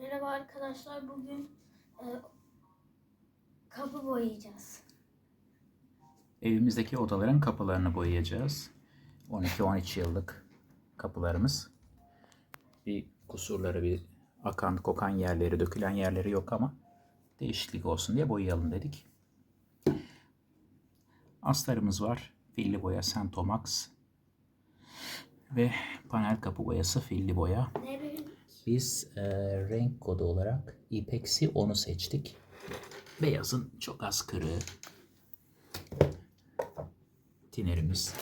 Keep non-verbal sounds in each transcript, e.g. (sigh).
Merhaba arkadaşlar. Bugün e, kapı boyayacağız. Evimizdeki odaların kapılarını boyayacağız. 12-13 yıllık kapılarımız. Bir kusurları, bir akan, kokan yerleri, dökülen yerleri yok ama değişiklik olsun diye boyayalım dedik. Astarımız var. Filli boya Sentomax. Ve panel kapı boyası filli boya. Ne renk? Biz e, renk kodu olarak İpeksi 10'u seçtik. Beyazın çok az kırığı. Tinerimiz.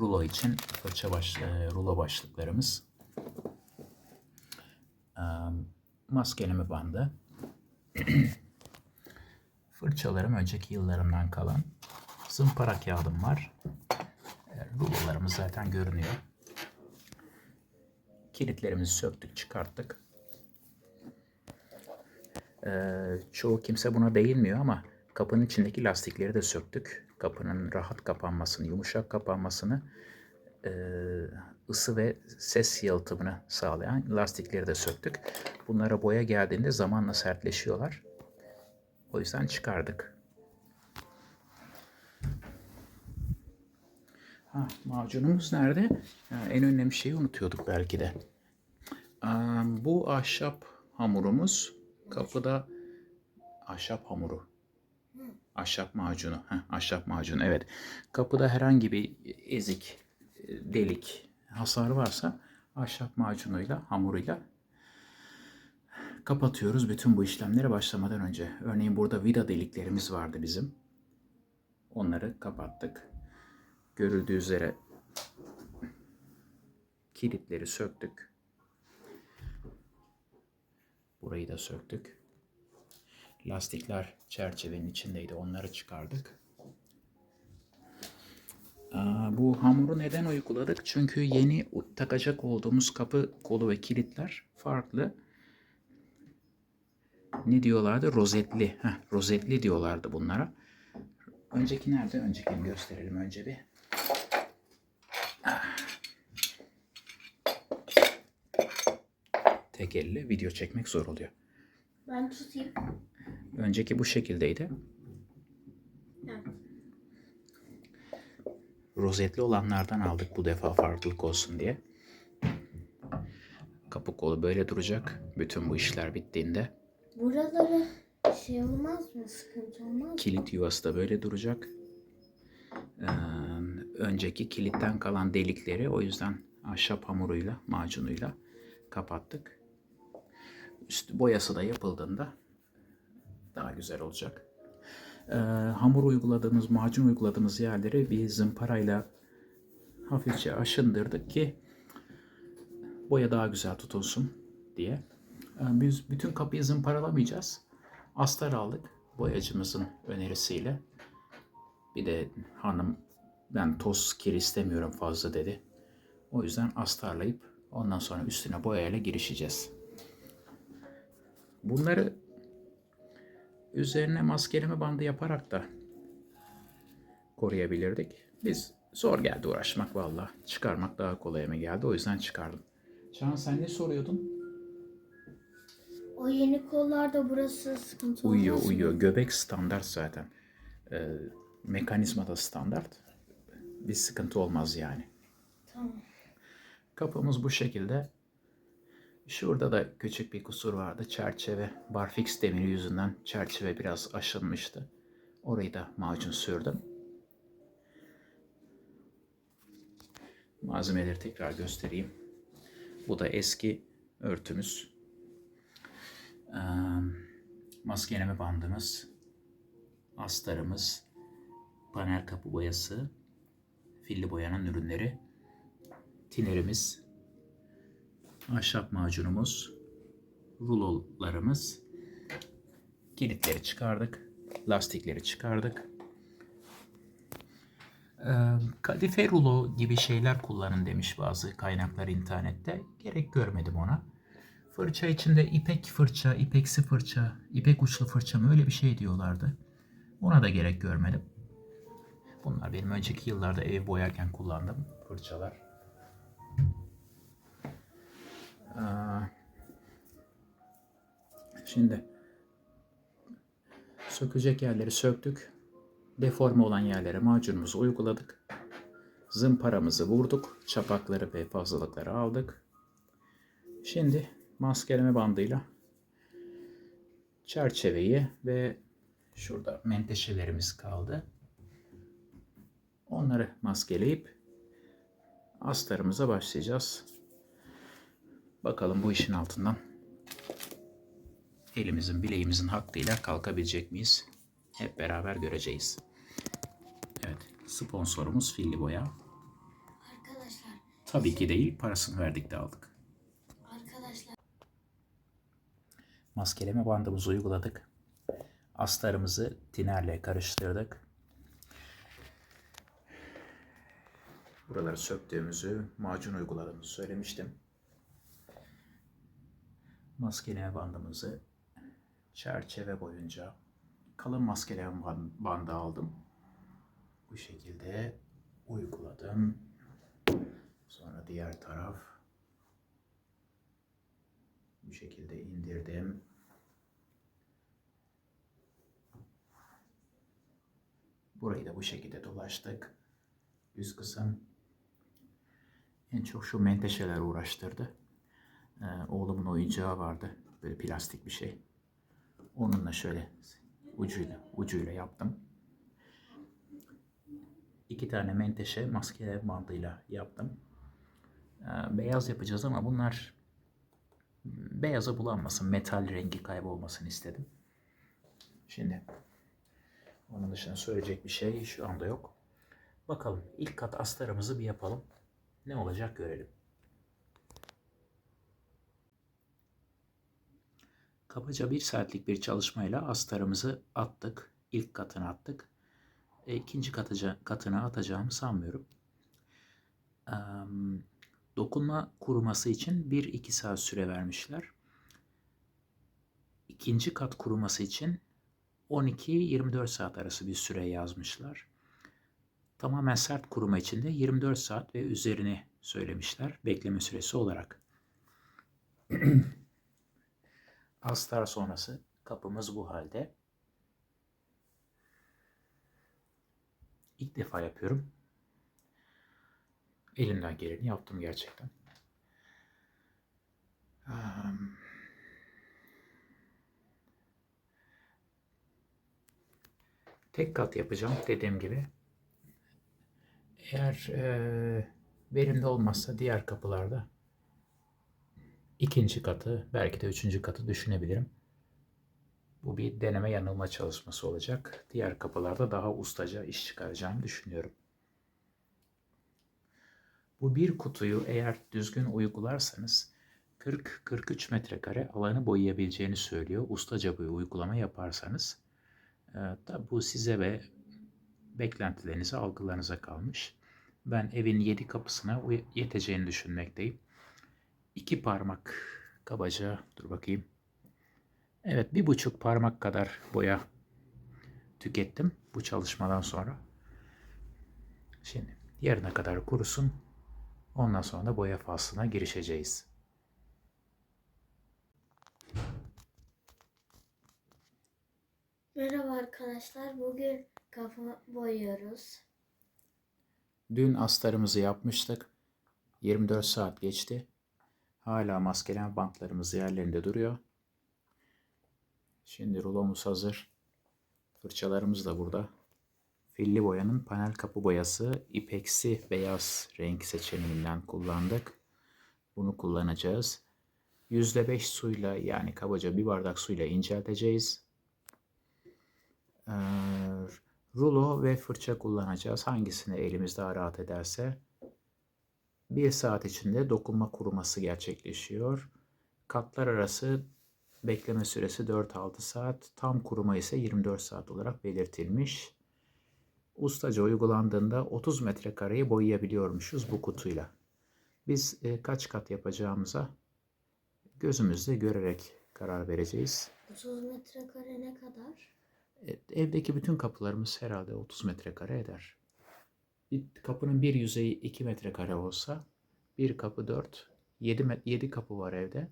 Rulo için fırça baş, e, rulo başlıklarımız. E, maskeleme bandı. (clears throat) Fırçalarım önceki yıllarımdan kalan. Zımpara kağıdım var. E, rulolarımız zaten görünüyor. Kilitlerimizi söktük, çıkarttık. Ee, çoğu kimse buna değinmiyor ama kapının içindeki lastikleri de söktük. Kapının rahat kapanmasını, yumuşak kapanmasını, e, ısı ve ses yalıtımını sağlayan lastikleri de söktük. Bunlara boya geldiğinde zamanla sertleşiyorlar. O yüzden çıkardık. Ha, macunumuz nerede? Ha, en önemli şeyi unutuyorduk belki de. Aa, bu ahşap hamurumuz kapıda ahşap hamuru. Ahşap macunu. Heh, ahşap macunu evet. Kapıda herhangi bir ezik, e, delik, hasar varsa ahşap macunuyla, hamuruyla kapatıyoruz bütün bu işlemlere başlamadan önce. Örneğin burada vida deliklerimiz vardı bizim. Onları kapattık. Görüldüğü üzere kilitleri söktük. Burayı da söktük. Lastikler çerçevenin içindeydi. Onları çıkardık. Bu hamuru neden uyguladık? Çünkü yeni takacak olduğumuz kapı kolu ve kilitler farklı. Ne diyorlardı? Rozetli. Heh, rozetli diyorlardı bunlara. Önceki nerede? Öncekini gösterelim önce bir. Tek elle video çekmek zor oluyor. Ben tutayım. Önceki bu şekildeydi. Evet. Rozetli olanlardan aldık bu defa farklılık olsun diye. Kapı kolu böyle duracak. Bütün bu işler bittiğinde Buraları şey olmaz mı? Sıkıntı olmaz mı? kilit yuvası da böyle duracak. Ee, önceki kilitten kalan delikleri o yüzden ahşap hamuruyla, macunuyla kapattık. Üstü boyası da yapıldığında daha güzel olacak. Ee, hamur uyguladığımız, macun uyguladığımız yerleri bir zımparayla hafifçe aşındırdık ki boya daha güzel tutulsun diye. Ee, biz bütün kapıyı zımparalamayacağız. Astar aldık boyacımızın önerisiyle. Bir de hanım ben toz kir istemiyorum fazla dedi. O yüzden astarlayıp ondan sonra üstüne boyayla girişeceğiz. Bunları üzerine maskeleme bandı yaparak da koruyabilirdik. Biz zor geldi uğraşmak valla. Çıkarmak daha kolayıma geldi. O yüzden çıkardım. Can sen ne soruyordun? O yeni kollarda burası sıkıntı olmaz Uyuyor mı? uyuyor. Göbek standart zaten. Ee, mekanizma da standart. Bir sıkıntı olmaz yani. Tamam. Kapımız bu şekilde. Şurada da küçük bir kusur vardı. Çerçeve barfix demiri yüzünden çerçeve biraz aşınmıştı. Orayı da macun sürdüm. Malzemeleri tekrar göstereyim. Bu da eski örtümüz. Ee, maskeleme bandımız, astarımız, panel kapı boyası, filli boyanın ürünleri, tinerimiz, ahşap macunumuz, rulolarımız, kilitleri çıkardık, lastikleri çıkardık. Kadife rulo gibi şeyler kullanın demiş bazı kaynaklar internette. Gerek görmedim ona. Fırça içinde ipek fırça, ipeksi fırça, ipek uçlu fırça mı öyle bir şey diyorlardı. Ona da gerek görmedim. Bunlar benim önceki yıllarda ev boyarken kullandığım fırçalar. Şimdi sökecek yerleri söktük. Deforme olan yerlere macunumuzu uyguladık. Zımparamızı vurduk. Çapakları ve fazlalıkları aldık. Şimdi maskeleme bandıyla çerçeveyi ve şurada menteşelerimiz kaldı. Onları maskeleyip astarımıza başlayacağız. Bakalım bu işin altından elimizin bileğimizin hakkıyla kalkabilecek miyiz? Hep beraber göreceğiz. Evet, sponsorumuz Filli Boya. Arkadaşlar, Tabii ki değil, parasını verdik de aldık. arkadaşlar Maskeleme bandımızı uyguladık. Astarımızı tinerle karıştırdık. Buraları söktüğümüzü, macun uyguladığımızı söylemiştim. Maskeleme bandımızı çerçeve boyunca kalın maskeleme ban- bandı aldım. Bu şekilde uyguladım. Sonra diğer taraf bu şekilde indirdim. Burayı da bu şekilde dolaştık. Üst kısım en çok şu menteşeler uğraştırdı. Ee, oğlumun oyuncağı vardı. Böyle plastik bir şey. Onunla şöyle ucuyla ucuyla yaptım. İki tane menteşe maske bandıyla yaptım. Ee, beyaz yapacağız ama bunlar beyaza bulanmasın, metal rengi kaybolmasın istedim. Şimdi onun dışında söyleyecek bir şey şu anda yok. Bakalım ilk kat astarımızı bir yapalım. Ne olacak görelim. Kabaca bir saatlik bir çalışmayla astarımızı attık. İlk katını attık. E, ikinci katıca, katını atacağımı sanmıyorum. Eee dokunma kuruması için 1-2 saat süre vermişler. İkinci kat kuruması için 12-24 saat arası bir süre yazmışlar. Tamamen sert kuruma için de 24 saat ve üzerini söylemişler bekleme süresi olarak. (clears throat) Astar sonrası kapımız bu halde. İlk defa yapıyorum. Elimden geleni yaptım gerçekten. Um, tek kat yapacağım dediğim gibi. Eğer e, verimli olmazsa diğer kapılarda ikinci katı belki de üçüncü katı düşünebilirim. Bu bir deneme yanılma çalışması olacak. Diğer kapılarda daha ustaca iş çıkaracağımı düşünüyorum. Bu bir kutuyu eğer düzgün uygularsanız 40-43 metrekare alanı boyayabileceğini söylüyor. Ustaca bir uygulama yaparsanız. Ee, tabi bu size ve beklentilerinize, algılarınıza kalmış. Ben evin 7 kapısına yeteceğini düşünmekteyim. İki parmak kabaca, dur bakayım. Evet, bir buçuk parmak kadar boya tükettim bu çalışmadan sonra. Şimdi yarına kadar kurusun. Ondan sonra da boya faslına girişeceğiz. merhaba arkadaşlar. Bugün kafa boyuyoruz. Dün astarımızı yapmıştık. 24 saat geçti. Hala maskeleme bantlarımız yerlerinde duruyor. Şimdi rulomuz hazır. Fırçalarımız da burada. Filli boyanın panel kapı boyası ipeksi beyaz renk seçeneğinden kullandık. Bunu kullanacağız. %5 suyla yani kabaca bir bardak suyla incelteceğiz. Ee, rulo ve fırça kullanacağız. Hangisini elimiz daha rahat ederse. Bir saat içinde dokunma kuruması gerçekleşiyor. Katlar arası bekleme süresi 4-6 saat. Tam kuruma ise 24 saat olarak belirtilmiş. Ustaca uygulandığında 30 metrekareyi boyayabiliyormuşuz bu kutuyla. Biz e, kaç kat yapacağımıza gözümüzle görerek karar vereceğiz. 30 metrekare ne kadar? Evet, evdeki bütün kapılarımız herhalde 30 metrekare eder. Bir kapının bir yüzeyi 2 metrekare olsa bir kapı 4, 7, 7 kapı var evde.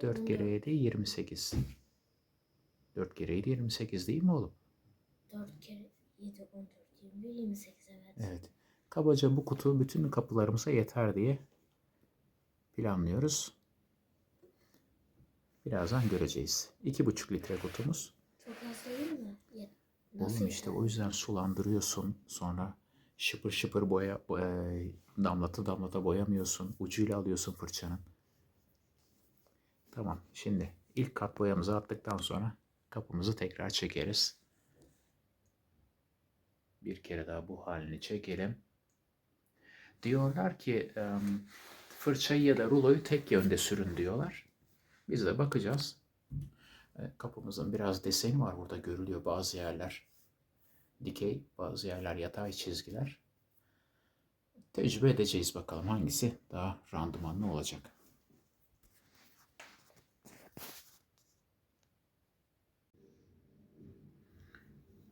4 kere 7 28. 4 kere 7 28 değil mi oğlum? 4 kere 7, 14, 21, 28 evet. Evet. Kabaca bu kutu bütün kapılarımıza yeter diye planlıyoruz. Birazdan göreceğiz. 2,5 litre kutumuz. Çok az değil mi? Ye- Oğlum işte o yüzden sulandırıyorsun. Sonra şıpır şıpır boya, boya damlata damlata boyamıyorsun. Ucuyla alıyorsun fırçanın. Tamam. Şimdi ilk kat boyamızı attıktan sonra kapımızı tekrar çekeriz. Bir kere daha bu halini çekelim. Diyorlar ki fırçayı ya da ruloyu tek yönde sürün diyorlar. Biz de bakacağız. E, Kapımızın biraz deseni var burada görülüyor bazı yerler. Dikey, bazı yerler yatay çizgiler. Tecrübe edeceğiz bakalım hangisi daha randımanlı olacak.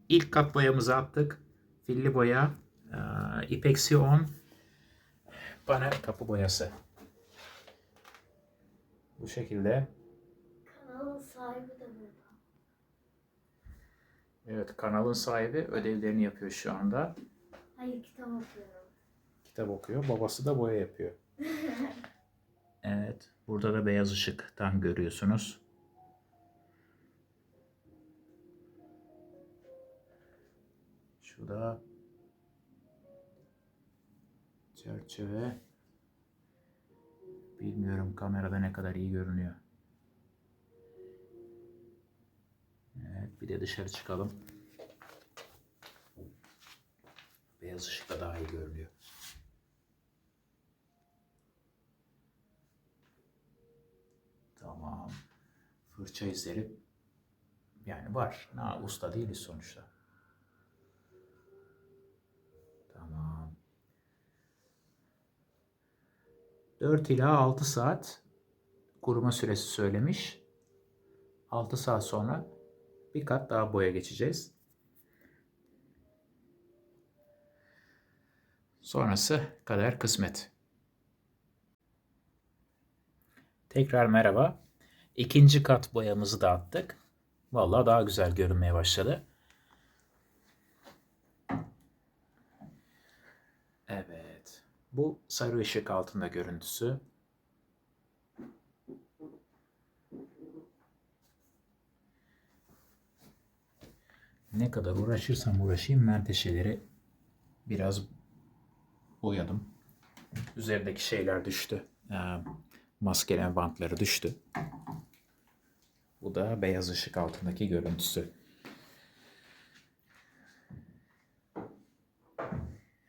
İlk kat boyamızı attık. Filli boya, e, ipeksi 10, panel kapı boyası. Bu şekilde Kanalın sahibi. Evet, kanalın sahibi ödevlerini yapıyor şu anda. Hayır kitap okuyorum. Kitap okuyor. Babası da boya yapıyor. (laughs) Evet, burada da beyaz ışıktan görüyorsunuz. Şurada çerçeve. Bilmiyorum kamerada ne kadar iyi görünüyor. Evet, bir de dışarı çıkalım. Beyaz ışıkta daha iyi görünüyor. Tamam. Fırça izleri yani var. Na usta değiliz sonuçta. Tamam. 4 ila 6 saat kuruma süresi söylemiş. 6 saat sonra bir kat daha boya geçeceğiz. Sonrası kader kısmet. Tekrar merhaba. İkinci kat boyamızı da attık. Vallahi daha güzel görünmeye başladı. Evet. Bu sarı ışık altında görüntüsü. Ne kadar uğraşırsam uğraşayım menteşeleri biraz boyadım. Üzerindeki şeyler düştü. Ee, maskeleme bantları düştü. Bu da beyaz ışık altındaki görüntüsü.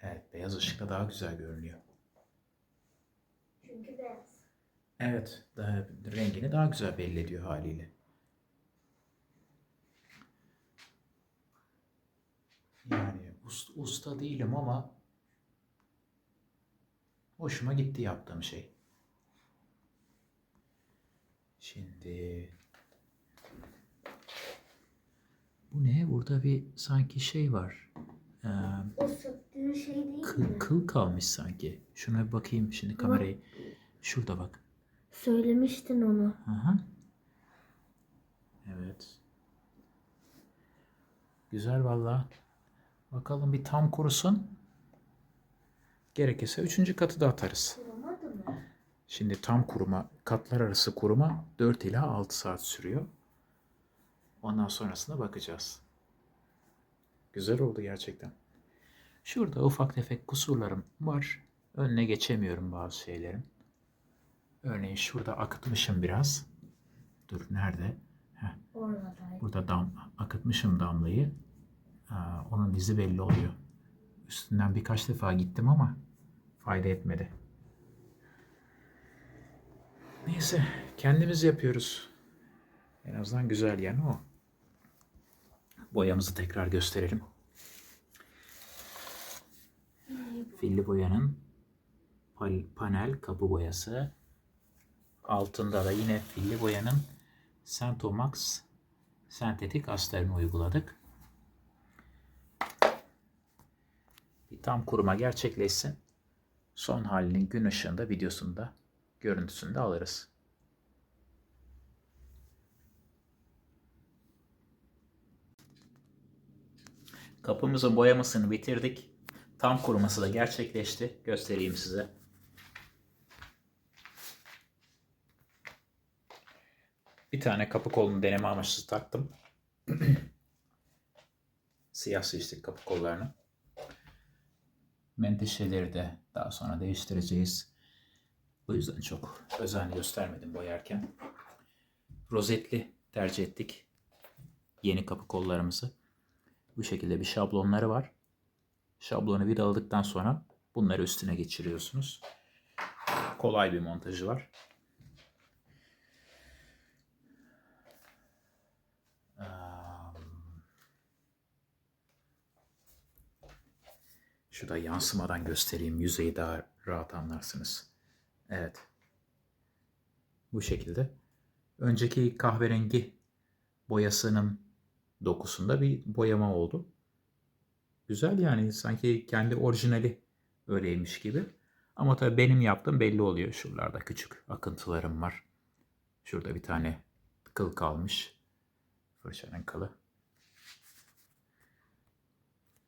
Evet, beyaz ışıkta daha güzel görünüyor. Çünkü beyaz. Evet, daha, rengini daha güzel belli ediyor haliyle. Yani usta, usta değilim ama hoşuma gitti yaptığım şey. Şimdi bu ne? Burada bir sanki şey var. Ee, şey değil kıl, mi? kıl kalmış sanki. Şuna bir bakayım şimdi kamerayı. Şurada bak. Söylemiştin onu. Aha. Evet. Güzel valla. Bakalım bir tam kurusun. Gerekirse üçüncü katı da atarız. Şimdi tam kuruma, katlar arası kuruma 4 ila 6 saat sürüyor. Ondan sonrasına bakacağız. Güzel oldu gerçekten. Şurada ufak tefek kusurlarım var. Önüne geçemiyorum bazı şeylerin. Örneğin şurada akıtmışım biraz. Dur nerede? Heh, burada dam, akıtmışım damlayı. Onun izi belli oluyor. Üstünden birkaç defa gittim ama fayda etmedi. Neyse kendimiz yapıyoruz. En azından güzel yani o. Boyamızı tekrar gösterelim. Filli boyanın panel kapı boyası. Altında da yine filli boyanın Sentomax sentetik astarını uyguladık. tam kuruma gerçekleşsin. Son halinin gün ışığında videosunda görüntüsünde alırız. Kapımızın boyamasını bitirdik. Tam kuruması da gerçekleşti. Göstereyim size. Bir tane kapı kolunu deneme amaçlı taktım. (clears throat) Siyah seçtik kapı kollarını. Menteşeleri de daha sonra değiştireceğiz. Bu yüzden çok özen göstermedim boyarken. Rozetli tercih ettik. Yeni kapı kollarımızı. Bu şekilde bir şablonları var. Şablonu vidaladıktan sonra bunları üstüne geçiriyorsunuz. Kolay bir montajı var. Şurada yansımadan göstereyim. Yüzeyi daha rahat anlarsınız. Evet. Bu şekilde. Önceki kahverengi boyasının dokusunda bir boyama oldu. Güzel yani sanki kendi orijinali öyleymiş gibi. Ama tabii benim yaptığım belli oluyor. Şuralarda küçük akıntılarım var. Şurada bir tane kıl kalmış. Fırçanın kılı.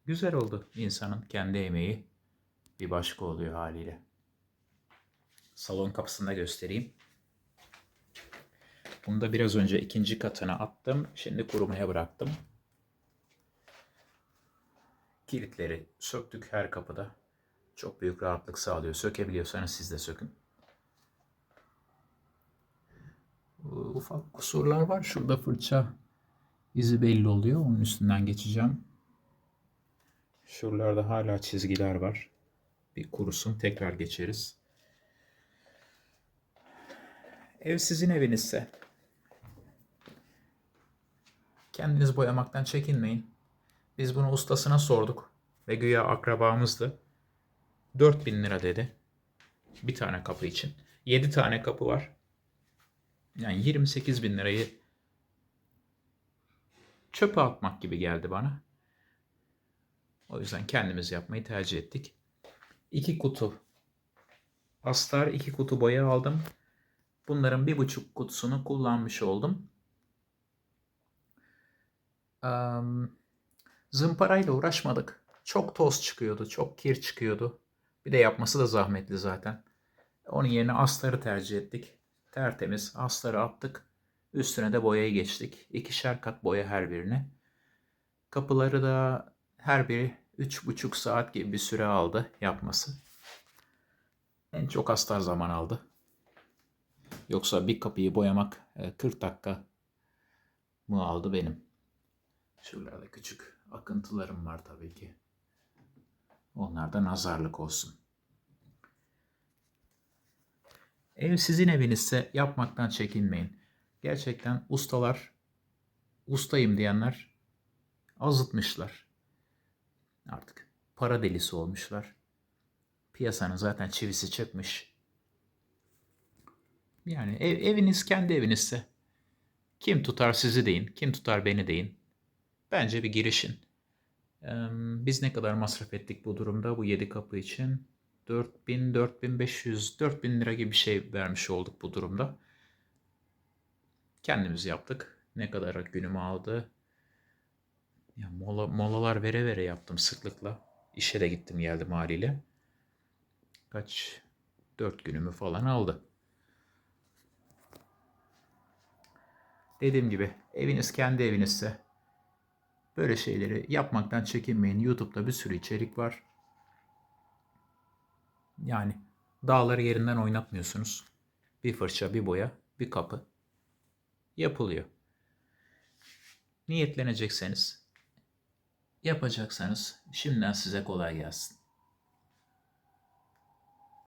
Güzel oldu. İnsanın kendi emeği bir başka oluyor haliyle. Salon kapısında göstereyim. Bunu da biraz önce ikinci katına attım. Şimdi kurumaya bıraktım. Kilitleri söktük her kapıda. Çok büyük rahatlık sağlıyor. Sökebiliyorsanız siz de sökün. Ufak kusurlar var. Şurada fırça izi belli oluyor. Onun üstünden geçeceğim. Şuralarda hala çizgiler var. Bir kurusun tekrar geçeriz. Ev sizin evinizse kendiniz boyamaktan çekinmeyin. Biz bunu ustasına sorduk ve güya akrabamızdı. 4000 lira dedi. Bir tane kapı için. 7 tane kapı var. Yani 28 bin lirayı çöpe atmak gibi geldi bana. O yüzden kendimiz yapmayı tercih ettik. İki kutu astar, iki kutu boya aldım. Bunların bir buçuk kutusunu kullanmış oldum. Um, zımparayla uğraşmadık. Çok toz çıkıyordu, çok kir çıkıyordu. Bir de yapması da zahmetli zaten. Onun yerine astarı tercih ettik. Tertemiz astarı attık. Üstüne de boyayı geçtik. İkişer kat boya her birine. Kapıları da her biri 3,5 saat gibi bir süre aldı yapması. En çok astar zaman aldı. Yoksa bir kapıyı boyamak 40 dakika mı aldı benim. Şuralarda küçük akıntılarım var tabii ki. Onlar da nazarlık olsun. Ev sizin evinizse yapmaktan çekinmeyin. Gerçekten ustalar, ustayım diyenler azıtmışlar. Artık para delisi olmuşlar. Piyasanın zaten çivisi çıkmış. Yani ev, eviniz kendi evinizse kim tutar sizi deyin, kim tutar beni deyin. Bence bir girişin. Ee, biz ne kadar masraf ettik bu durumda bu 7 kapı için? 4000, 4500, 4000 lira gibi bir şey vermiş olduk bu durumda. Kendimiz yaptık. Ne kadar günümü aldı? Ya mola, molalar vere vere yaptım sıklıkla. İşe de gittim geldim haliyle. Kaç? 4 günümü falan aldı. Dediğim gibi eviniz kendi evinizse böyle şeyleri yapmaktan çekinmeyin. YouTube'da bir sürü içerik var. Yani dağları yerinden oynatmıyorsunuz. Bir fırça, bir boya, bir kapı yapılıyor. Niyetlenecekseniz, yapacaksanız şimdiden size kolay gelsin.